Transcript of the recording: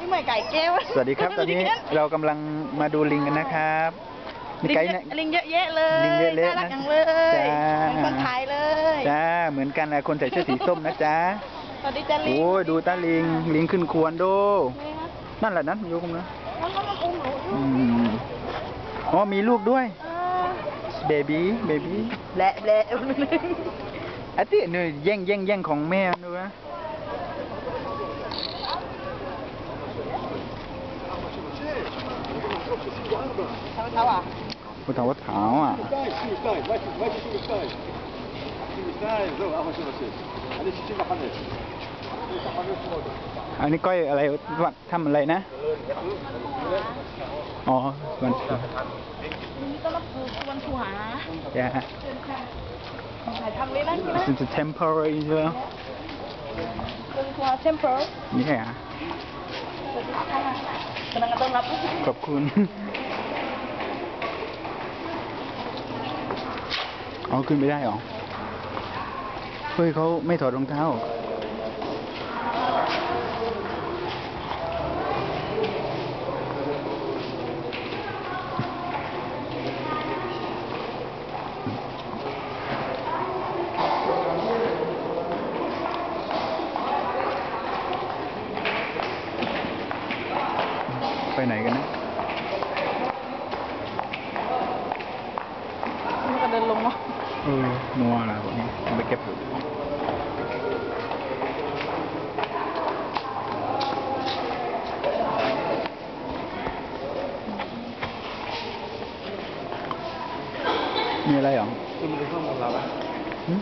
นี่เหมือนไก่แก้วสวัสดีครับตอนนี้เรากำลังมาดูลิงกันนะครับมีลิงไกด์เยเนี่ยอะลิงเยอะแยะเลยลิงเยอะแยะน่ารักนะจังเลยจ้าเหมือนคนไทยเลยจ้าเหมือนกันนะคนใส่เสื้อสีส้มนะจ๊ะสวัสดีจ้าลิงโอ้ยดูตาลิงลิงขึ้นควรดูนี่นะนั่นแหละนั้นยกนะมันมันอุ้มหนูอืมอ๋อมีลูกด้วยเออเบบี้เบบี้แหละแหละอะติเนี่ยแย่งแย่งแย่งของแม่ดูนะ ทำไมเขาอะผู้ถามว่าเท้าอะอันนี้ก้อยอะไรว่าทำอะไรนะ อ๋อวันนี่ก็รับคือวันผัว yeah ถ่ายทำเลยนะนี่นะ it's a temporary ใช่ไหมวันผัวเทมเพอร์นี่ไงอะสวัสดีค่ะกำลังต้อนรับขอบคุณ อ๋อขึ้นไม่ได้หรอ เฮ้ยเขาไม่ถอดรองเท้า ไปไหนกันนะมันก็เดินลงเนาะ เออนัวนะพวกนี้เอาไปเก็บอยู่มีอะไรหรอหึ